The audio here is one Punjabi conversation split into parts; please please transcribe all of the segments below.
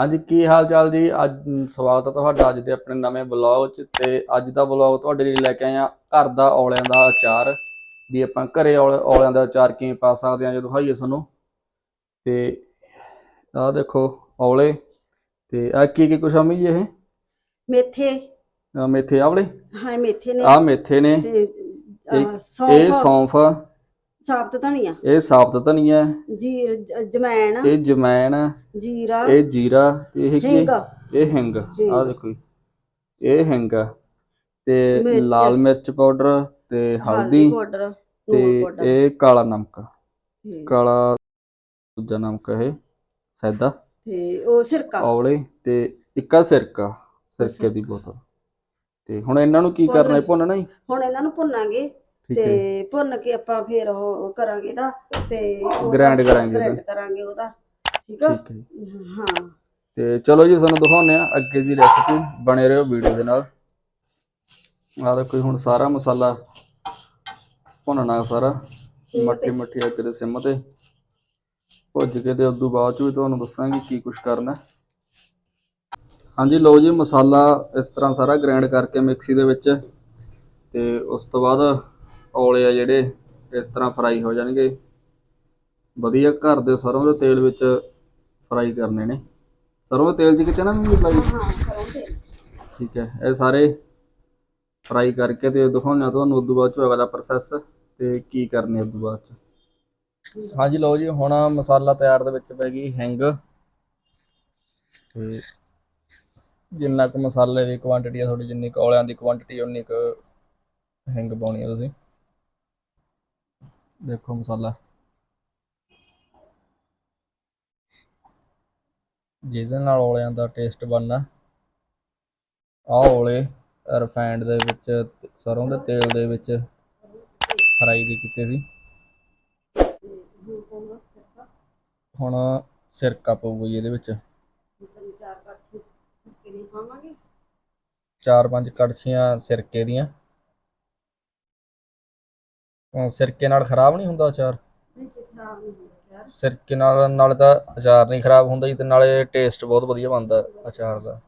ਹਾਂਜੀ ਕੀ ਹਾਲ ਚਾਲ ਜੀ? ਅੱਜ ਸਵਾਗਤ ਹੈ ਤੁਹਾਡਾ ਅੱਜ ਦੇ ਆਪਣੇ ਨਵੇਂ ਬਲੌਗ 'ਚ ਤੇ ਅੱਜ ਦਾ ਬਲੌਗ ਤੁਹਾਡੇ ਲਈ ਲੈ ਕੇ ਆਏ ਆ ਘਰ ਦਾ ਔਲਿਆਂ ਦਾ ਅਚਾਰ। ਵੀ ਆਪਾਂ ਘਰੇ ਔਲ- ਔਲਿਆਂ ਦਾ ਅਚਾਰ ਕਿਵੇਂ ਪਾ ਸਕਦੇ ਆ ਜਦੋਂ ਦਿਖਾਈਏ ਤੁਹਾਨੂੰ। ਤੇ ਆਹ ਦੇਖੋ ਔਲੇ ਤੇ ਆ ਕੀ ਕੀ ਕੁਛ ਆ ਜੀ ਇਹ? ਮੇਥੇ। ਮੇਥੇ ਆਵਲੇ ਹਾਂ ਮੇਥੇ ਨੇ। ਆ ਮੇਥੇ ਨੇ। ਤੇ ਇਹ- ਸੌਂਫ। ਸਾਬਤ ਧਨੀਆ ਇਹ ਸਾਬਤ ਧਨੀਆ ਜ- ਜਮੈਣ। ਇਹ ਜਮੈਣ ਜੀਰਾ। ਇਹ ਜੀਰਾ ਤੇ ਇਹ ਕੀ ਹਿੰਗ। ਇਹ ਹਿੰਗ। ਆਹ ਦੇਖੋ ਜੀ। ਇਹ ਹਿੰਗ। ਤੇ ਮਿਰਚ। ਲਾਲ ਮਿਰਚ ਪਾਊਡਰ ਤੇ ਹਲਦੀ ਪਾਊਡਰ ਤੇ ਪਾਊਡਰ। ਇਹ ਕਾਲਾ ਨਮਕ। ਕਾਲਾ ਦੂਜਾ ਨਮਕ ਇਹ ਸੈਦਾ। ਤੇ ਉਹ ਸਿਰਕਾ। ਔਲੇ ਤੇ ਇੱਕਾ ਸਿਰਕਾ ਸਿਰਕੇ ਦੀ ਬੋਤਲ। ਤੇ ਹੁਣ ਇਹਨਾਂ ਨੂੰ ਕੀ ਕਰਨਾ ਹੈ? ਭੁੰਨਣਾ ਹੀ? ਹੁਣ ਇਹਨਾਂ ਨੂੰ ਭੁੰਨਾਂਗੇ। ਤੇ ਭੁੰਨ ਕੇ ਆਪਾਂ ਫੇਰ ਉਹ ਕਰਾਂਗੇ ਦਾ ਤੇ Grind ਕਰਾਂਗੇ ਇਹਦਾ। grind ਕਰਾਂਗੇ ਉਹਦਾ ਠੀਕ ਆ? ਹੈ ਤੇ ਚਲੋ ਜੀ ਤੁਹਾਨੂੰ ਦਿਖਾਉਂਦੇ ਆ ਅੱਗੇ ਦੀ ਰੈਸਪੀ ਬਣੇ ਰਹੋ ਵੀਡੀਓ ਦੇ ਨਾਲ। ਆਹ ਦੇਖੋ ਹੁਣ ਸਾਰਾ ਮਸਾਲਾ ਭੁੰਨਣਾ ਸਾਰਾ ਮੱਠੀ ਮੱਠੀ ਅੱਗ ਦੇ ਸਿਮ ਤੇ। ਭੁੱਜ ਕੇ ਤੇ ਉਦੋਂ ਬਾਅਦ ਚ ਵੀ ਤੁਹਾਨੂੰ ਦੱਸਾਂਗੇ ਕੀ ਕੁਝ ਕਰਨਾ ਹਾਂਜੀ ਲਓ ਜੀ ਮਸਾਲਾ ਇਸ ਤਰ੍ਹਾਂ ਸਾਰਾ ਗ੍ਰਾਈਂਡ ਕਰਕੇ ਮਿਕਸੀ ਦੇ ਵਿੱਚ ਤੇ ਉਸ ਤੋਂ ਬਾਅਦ ਔਲੇ ਆ ਜਿਹੜੇ ਇਸ ਤਰ੍ਹਾਂ ਫਰਾਈ ਹੋ ਜਾਣਗੇ। ਵਧੀਆ ਘਰ ਦੇ ਸਰੋਂ ਦੇ ਤੇਲ ਵਿੱਚ ਫਰਾਈ ਕਰਨੇ ਨੇ। ਸਰੋਂ ਦੇ ਤੇਲ 'ਚ ਕਿਤੇ ਨਾ ਵੀ ਲਾਈ ਤੇ ਠੀਕ ਹੈ ਇਹ ਸਾਰੇ ਫਰਾਈ ਕਰਕੇ ਤੇ ਦਿਖਾਉਂਦੇ ਹਾਂ ਤੁਹਾਨੂੰ ਉਦੋਂ ਬਾਅਦ ਚ ਅਗਲਾ ਪ੍ਰੋਸੈਸ ਤੇ ਕੀ ਕਰਨੇ ਉਦੋਂ ਬਾਅਦ ਚ। ਹਾਂਜੀ ਲਓ ਜੀ ਹੁਣ ਮਸਾਲਾ ਤਿਆਰ ਦੇ ਵਿੱਚ ਪੈ ਗਈ ਹਿੰਗ। ਤੇ ਜਿੰਨਾ ਕੁ ਮਸਾਲੇ ਦੀ ਕੁਆਂਟੀਟੀ ਆ ਤੁਹਾਡੀ ਜਿੰਨੀ ਕੁ ਔਲਿਆਂ ਦੀ ਕੁਆਂਟੀਟੀ ਉਨੀ ਕੁ ਹਿੰਗ ਪਾਉਣੀ ਆ ਤੁਸੀਂ। ਦੇਖੋ ਮਸਾਲਾ ਜਿਹਦੇ ਨਾਲ ਔਲਿਆਂ ਦਾ ਟੇਸਟ ਬਣਨਾ। ਆਹ ਔਲੇ ਰਿਫਾਈਨਡ ਦੇ ਵਿੱਚ, ਸਰੋਂ ਦੇ ਤੇਲ ਦੇ ਵਿੱਚ ਫਰਾਈ ਦੇ ਕੀਤੇ ਸੀ। ਹੁਣ ਸਿਰਕਾ ਪਊਗਾ ਜੀ ਇਹਦੇ ਵਿੱਚ। ਚਾਰ ਪੰਜ ਕੜਛੀਆਂ ਸਿਰਕੇ ਦੀਆਂ। ਸਿਰਕੇ ਨਾਲ ਖਰਾਬ ਨਹੀਂ ਹੁੰਦਾ ਅਚਾਰ? ਸਿਰਕੇ ਨਾਲ ਨਾਲੇ ਤਾਂ ਅਚਾਰ ਨਹੀਂ ਖਰਾਬ ਹੁੰਦਾ ਜੀ ਤੇ ਨਾਲੇ ਟੇਸਟ ਬਹੁਤ ਵਧੀਆ ਬਣਦਾ ਅਚਾਰ ਦਾ।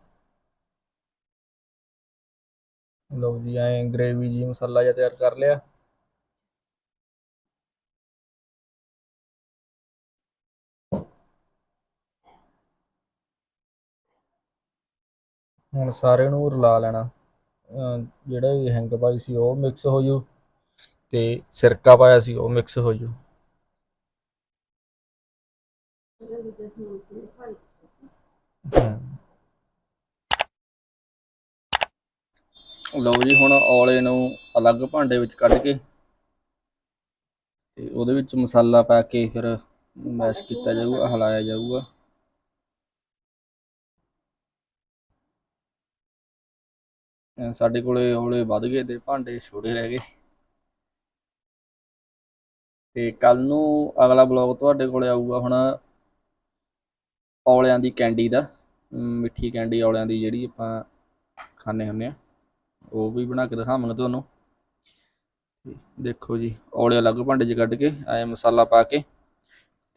ਲਓ ਜੀ ਐਂ ਗ੍ਰੇਵੀ ਜੀ ਮਸਾਲਾ ਜਿਹਾ ਤਿਆਰ ਕਰ ਲਿਆ। ਹੁਣ ਸਾਰੇ ਨੂੰ ਰਲਾ ਲੈਣਾ। ਜਿਹੜਾ ਵੀ ਹਿੰਗ ਪਾਈ ਸੀ ਉਹ ਮਿਕਸ ਹੋ ਜੂ। ਤੇ ਸਿਰਕਾ ਪਾਇਆ ਸੀ, ਉਹ ਮਿਕਸ ਹੋ ਜੂ ਇਹਦੇ ਲਓ ਜੀ, ਹੁਣ ਔਲੇ ਨੂੰ ਅਲੱਗ ਭਾਂਡੇ ਵਿੱਚ ਕੱਢ ਕੇ ਤੇ ਉਹਦੇ ਵਿੱਚ ਮਸਾਲਾ ਪਾ ਕੇ ਫਿਰ ਮੈਸ਼ ਕੀਤਾ ਜਾਊਗਾ, ਹਿਲਾਇਆ ਜਾਊਗਾ। ਸਾਡੇ ਕੋਲੇ ਔਲੇ ਵੱਧ ਗਏ ਤੇ ਭਾਂਡੇ ਛੋਟੇ ਰਹਿ ਗਏ। ਤੇ ਕੱਲ ਨੂੰ ਅਗਲਾ ਬਲੌਗ ਤੁਹਾਡੇ ਕੋਲੇ ਆਊਗਾ ਹੁਣ ਔਲਿਆਂ ਦੀ ਕੈਂਡੀ ਦਾ ਮਿੱਠੀ ਕੈਂਡੀ ਔਲਿਆਂ ਦੀ ਜਿਹੜੀ ਆਪਾਂ ਖਾਂਦੇ ਹੁੰਦੇ ਆ ਉਹ ਵੀ ਬਣਾ ਕੇ ਦਿਖਾਵਾਂਗੇ ਤੁਹਾਨੂੰ। ਦੇਖੋ ਜੀ ਔਲੇ ਅਲੱਗ ਭਾਂਡੇ 'ਚ ਕੱਢ ਕੇ ਐ ਮਸਾਲਾ ਪਾ ਕੇ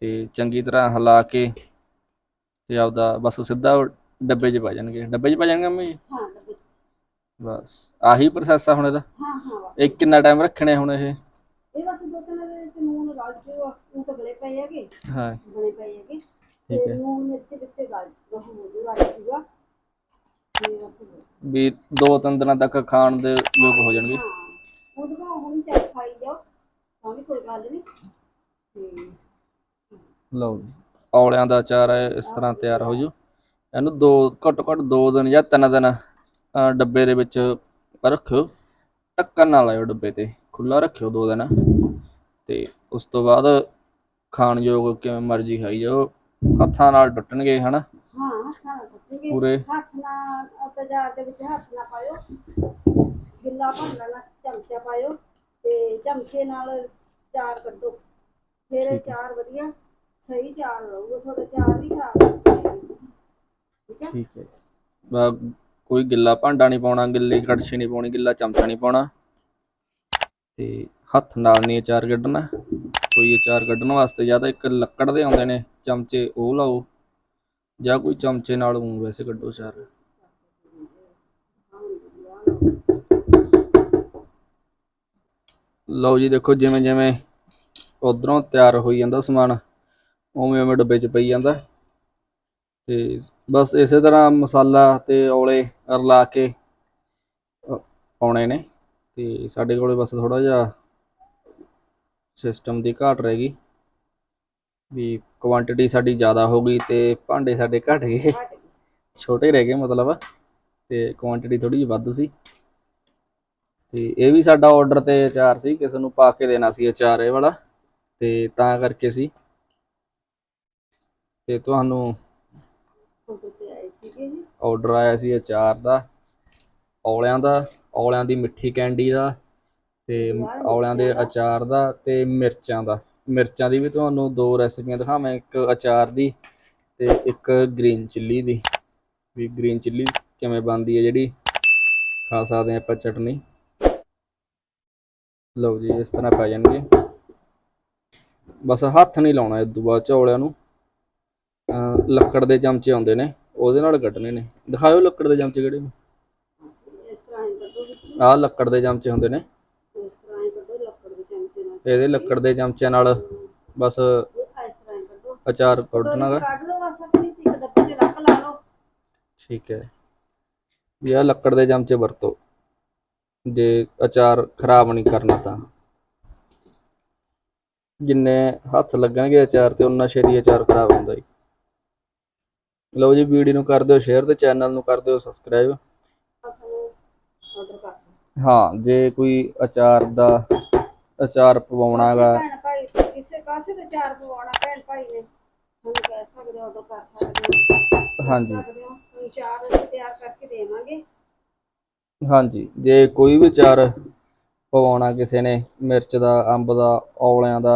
ਤੇ ਚੰਗੀ ਤਰ੍ਹਾਂ ਹਿਲਾ ਕੇ ਤੇ ਆਪਦਾ ਬਸ ਸਿੱਧਾ ਡੱਬੇ 'ਚ ਪਾ ਜਾਣਗੇ। ਡੱਬੇ 'ਚ ਪਾ ਜਾਣਗੇ ਮੰਮੀ ਜੀ? ਹਾਂ ਬਸ ਆਹੀ ਪ੍ਰੋਸੈਸ ਆ ਹੁਣ ਇਹਦਾ? ਹਾਂ ਹਾਂ। ਇਹ ਕਿੰਨਾ ਟਾਈਮ ਰੱਖਣੇ ਹੁਣ ਇਹ ਬਸ ਦੋ ਤਿੰਨ ਦੇ ਵਿੱਚ ਨੂਨ ਰਲ ਜੋ ਉਹ ਗਲੇ ਪਏ ਹੈਗੇ ਹਾਂ। ਗਲੇ ਪਏ ਹੈਗੇ। ਠੀਕ ਤੇ ਨੂਨ ਮਿਰਚ ਵਿੱਚ ਗਲ ਉਹ ਹੋ ਜੂਗਾ ਜੂਗਾ ਤੇ ਬਸ ਵੀ ਦੋ ਤਿੰਨ ਦਿਨਾਂ ਤੱਕ ਖਾਣ ਦੇ ਯੋਗ ਹੋ ਜਾਣਗੇ। ਹਾਂ ਉਹਦੇ ਬਾਅਦ ਹੁਣ ਚੱਲ ਖਾਈ ਜਾਓ ਤਾਂ ਵੀ ਕੋਈ ਗੱਲ ਨਹੀਂ ਲਓ ਜੀ ਔਲਿਆਂ ਦਾ ਅਚਾਰ ਹੈ ਇਸ ਤਰ੍ਹਾਂ ਤਿਆਰ ਹੋ ਜੂ। ਇਹਨੂੰ ਦੋ ਘੱਟੋ ਘੱਟ ਦੋ ਦਿਨ ਜਾਂ ਤਿੰਨ ਦਿਨ ਡੱਬੇ ਦੇ ਵਿੱਚ ਰੱਖਿਓ। ਢੱਕਣ ਨਾ ਲਾਇਓ ਡੱਬੇ ਤੇ ਖੁੱਲਾ ਰੱਖਿਓ ਦੋ ਦਿਨ। ਤੇ ਉਸ ਤੋਂ ਬਾਅਦ ਖਾਣ ਯੋਗ ਕਿਵੇਂ ਮਰਜ਼ੀ ਖਾਈ ਜਾਓ ਹੱਥਾਂ ਨਾਲ ਟੁੱਟਣਗੇ ਹਨਾ? ਹਾਂ ਹਾਂ ਕੱਟੂਗੇ ਪੂਰੇ। ਹੱਥ ਨਾਲ ਬਾਜ਼ਾਰ ਦੇ ਵਿੱਚ ਹੱਥ ਨਾ ਪਾਇਓ। ਗਿੱਲਾ ਭਰ ਲੈਣਾ ਚਮਚਾ ਪਾਇਓ ਤੇ ਚਮਚੇ ਨਾਲ ਚਾਰ ਕੱਢੋ। ਫਿਰ ਇਹ ਚਾਰ ਵਧੀਆ ਸਹੀ ਚਾਰ ਰਹੂਗਾ ਤੁਹਾਡਾ ਚਾਰ ਨਹੀਂ ਖਰਾਬ ਹੋਊਗਾ ਠੀਕ ਹੈ। ਠੀਕ ਹੈ। ਬਾ- ਕੋਈ ਗਿੱਲਾ ਭਾਂਡਾ ਨਹੀਂ ਪਾਉਣਾ ਗਿੱਲੀ ਕੜਛੀ ਨਹੀਂ ਪਾਉਣੀ ਗਿੱਲਾ ਚਮਚਾ ਨਹੀਂ ਪਾਉਣਾ। ਤੇ ਹੱਥ ਨਾਲ ਨਹੀਂ ਅਚਾਰ ਕੱਢਣਾ। ਕੋਈ ਅਚਾਰ ਕੱਢਣ ਵਾਸਤੇ, ਜਾਂ ਤਾਂ ਇੱਕ ਲੱਕੜ ਦੇ ਆਉਂਦੇ ਨੇ, ਚਮਚੇ, ਉਹ ਲਾਓ। ਜਾਂ ਕੋਈ ਚਮਚੇ ਨਾਲ ਊਂ ਵੈਸੇ ਕੱਢੋ ਚਾਰ ਲਓ ਜੀ, ਦੇਖੋ ਜਿਵੇਂ ਜਿਵੇਂ ਉਧਰੋਂ ਤਿਆਰ ਹੋਈ ਜਾਂਦਾ ਸਮਾਨ, ਉਵੇਂ ਉਵੇਂ ਡੱਬੇ 'ਚ ਪਈ ਜਾਂਦਾ। ਤੇ ਬਸ ਇਸੇ ਤਰ੍ਹਾਂ ਮਸਾਲਾ ਤੇ ਔਲੇ ਰਲਾ ਕੇ ਪਾਉਣੇ ਨੇ। ਤੇ ਸਾਡੇ ਕੋਲੇ ਬਸ ਥੋੜਾ ਜਿਹਾ ਸਿਸਟਮ ਦੀ ਘਾਟ ਰਹਿ ਗਈ। ਵੀ ਕੁਆਂਟੀਟੀ ਸਾਡੀ ਜ਼ਿਆਦਾ ਹੋ ਗਈ ਤੇ ਭਾਂਡੇ ਸਾਡੇ ਘਟ ਗਏ। ਛੋਟੇ ਰਹਿ ਗਏ ਮਤਲਬ। ਤੇ ਕੁਆਂਟੀਟੀ ਥੋੜੀ ਜਿਹੀ ਵੱਧ ਸੀ। ਤੇ ਇਹ ਵੀ ਸਾਡਾ ਆਰਡਰ ਤੇ ਅਚਾਰ ਸੀ ਕਿਸੇ ਨੂੰ ਪਾ ਕੇ ਦੇਣਾ ਸੀ ਅਚਾਰ ਇਹ ਵਾਲਾ। ਤੇ ਤਾਂ ਕਰਕੇ ਸੀ। ਤੇ ਤੁਹਾਨੂੰ ਆਰਡਰ ਆਇਆ ਸੀ ਅਚਾਰ ਦਾ ਔਲਿਆਂ ਦਾ ਔਲਿਆਂ ਦੀ ਮਿੱਠੀ ਕੈਂਡੀ ਦਾ ਤੇ ਔਲਿਆਂ ਦੇ ਅਚਾਰ ਦਾ ਤੇ ਮਿਰਚਾਂ ਦਾ। ਮਿਰਚਾਂ ਦੀ ਵੀ ਤੁਹਾਨੂੰ ਦੋ ਰੈਸਿਪੀਆਂ ਦਿਖਾਵਾਂ ਇੱਕ ਅਚਾਰ ਦੀ ਤੇ ਇੱਕ ਗ੍ਰੀਨ ਚਿੱਲੀ ਦੀ। ਵੀ ਗ੍ਰੀਨ ਚਿੱਲੀ ਕਿਵੇਂ ਬਣਦੀ ਹੈ ਜਿਹੜੀ ਖਾ ਸਕਦੇ ਆਪਾਂ ਚਟਨੀ। ਲਓ ਜੀ ਇਸ ਤਰ੍ਹਾਂ ਪੈ ਜਾਣਗੇ। ਬਸ ਹੱਥ ਨਹੀਂ ਲਾਉਣਾ ਇਸ ਤੋਂ ਬਾਅਦ ਚੌਲਿਆਂ ਨੂੰ। ਲੱਕੜ ਦੇ ਚਮਚੇ ਆਉਂਦੇ ਨੇ ਉਹਦੇ ਨਾਲ ਕੱਢਣੇ ਨੇ। ਦਿਖਾਇਓ ਲੱਕੜ ਦੇ ਚਮਚੇ ਕਿਹੜੇ ਨੇ। ਆਹ ਲੱਕੜ ਦੇ ਚਮਚੇ ਹੁੰਦੇ ਨੇ ਇਸ ਤਰ੍ਹਾਂ ਹੀ ਕੱਢੋ ਲੱਕੜ ਦੇ ਚਮਚੇ ਨਾਲ ਇਹਦੇ ਲੱਕੜ ਦੇ ਚਮਚਿਆਂ ਨਾਲ ਬਸ ਅਚਾਰ ਕੱਢਣਾ ਗਾ ਕੱਢ ਲਓ ਬਸ ਆਪਣੀ ਇੱਕ ਡੱਬੇ ਤੇ ਰੱਖ ਲਾ ਲਓ। ਠੀਕ ਹੈ। ਵੀ ਲੱਕੜ ਦੇ ਚਮਚੇ ਵਰਤੋ। ਜੇ ਅਚਾਰ ਖਰਾਬ ਨਹੀਂ ਕਰਨਾ ਤਾਂ। ਜਿੰਨੇ ਹੱਥ ਲੱਗਣਗੇ ਅਚਾਰ ਤੇ ਉਨਾ ਛੇਤੀ ਅਚਾਰ ਖਰਾਬ ਹੁੰਦਾ ਹੀ ਲਓ ਜੀ ਵੀਡੀਓ ਨੂੰ ਕਰ ਦਿਓ ਸ਼ੇਅਰ ਤੇ ਚੈਨਲ ਨੂੰ ਕਰ ਦਿਓ ਸਬਸਕ੍ਰਾਈਬ ਹਾਂ ਜੇ ਕੋਈ ਅਚਾਰ ਦਾ ਅਚਾਰ ਪਵਾਉਣਾ ਗਾ। ਭੈਣ ਭਾਈ ਕਿਸੇ ਪਾਸੇ ਤੇ ਚਾਰ ਪਵਾਉਣਾ ਭੈਣ ਭਾਈ ਨੇ। ਸਾਨੂੰ ਕਹਿ ਸਕਦੇ ਆਰਡਰ ਕਰ ਸਕਦੇ ਹੋ। ਹਾਂਜੀ। ਸਕਦੇ ਹੋ। ਸਾਨੂੰ ਚਾਰ ਅਸੀਂ ਤਿਆਰ ਕਰਕੇ ਦੇਵਾਂਗੇ। ਹਾਂਜੀ ਜੇ ਕੋਈ ਵੀ ਅਚਾਰ ਪਵਾਉਣਾ ਕਿਸੇ ਨੇ ਮਿਰਚ ਦਾ ਅੰਬ ਦਾ ਔਲਿਆਂ ਦਾ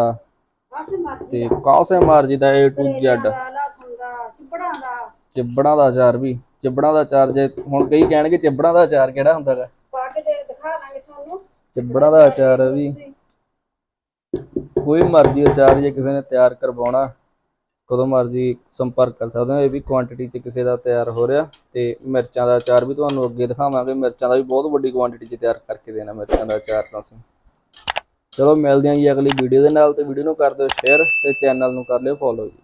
ਬਸ ਮਰਜ਼ੀ ਤੇ ਦਾ। ਕਾਸੇ ਮਰਜ਼ੀ ਦਾ A to ਕਰੇਲਿਆਂ Z ਦਾ ਲਸਣ ਦਾ ਚੁੱਪੜਾਂ ਦਾ। ਚਿਬੜਾਂ ਦਾ ਅਚਾਰ ਵੀ। ਚਿਬੜਾਂ ਦਾ ਅਚਾਰ ਜੇ ਹੁਣ ਕਈ ਕਹਿਣਗੇ ਚਿਬੜਾਂ ਦਾ ਅਚਾਰ ਕਿਹੜਾ ਹੁੰਦਾ ਗਾ? ਪਾ ਕੇ ਦੇ ਦਿਖਾ ਦਾਂਗੇ ਤੁਹਾਨੂੰ। ਚਿਬੜਾਂ ਦਾ ਅਚਾਰ ਵੀ। ਤੁਸੀਂ ਕੋਈ ਮਰਜ਼ੀ ਅਚਾਰ ਜੇ ਕਿਸੇ ਨੇ ਤਿਆਰ ਕਰਵਾਉਣਾ, ਕਦੋਂ ਮਰਜ਼ੀ ਸੰਪਰਕ ਕਰ ਸਕਦੇ ਹੋ, ਇਹ ਵੀ ਕੁਆਂਟੀਟੀ 'ਚ ਕਿਸੇ ਦਾ ਤਿਆਰ ਹੋ ਰਿਹਾ ਤੇ ਮਿਰਚਾਂ ਦਾ ਅਚਾਰ ਵੀ ਤੁਹਾਨੂੰ ਅੱਗੇ ਦਿਖਾਵਾਂਗੇ, ਮਿਰਚਾਂ ਦਾ ਵੀ ਬਹੁਤ ਵੱਡੀ ਕੁਆਂਟੀਟੀ 'ਚ ਤਿਆਰ ਕਰਕੇ ਦੇਣਾ ਮਿਰਚਾਂ ਦਾ ਅਚਾਰ ਤਾਂ ਅਸੀਂ। ਚਲੋ ਮਿਲਦੇ ਹਾਂ ਜੀ ਅਗਲੀ ਵੀਡੀਓ ਦੇ ਨਾਲ ਤੇ ਵੀਡੀਓ ਨੂੰ ਕਰ ਦਿਓ ਸ਼ੇਅਰ ਤੇ ਚੈਨਲ ਨੂੰ ਕਰ ਲਿਓ ਫੋਲੋ ਜੀ।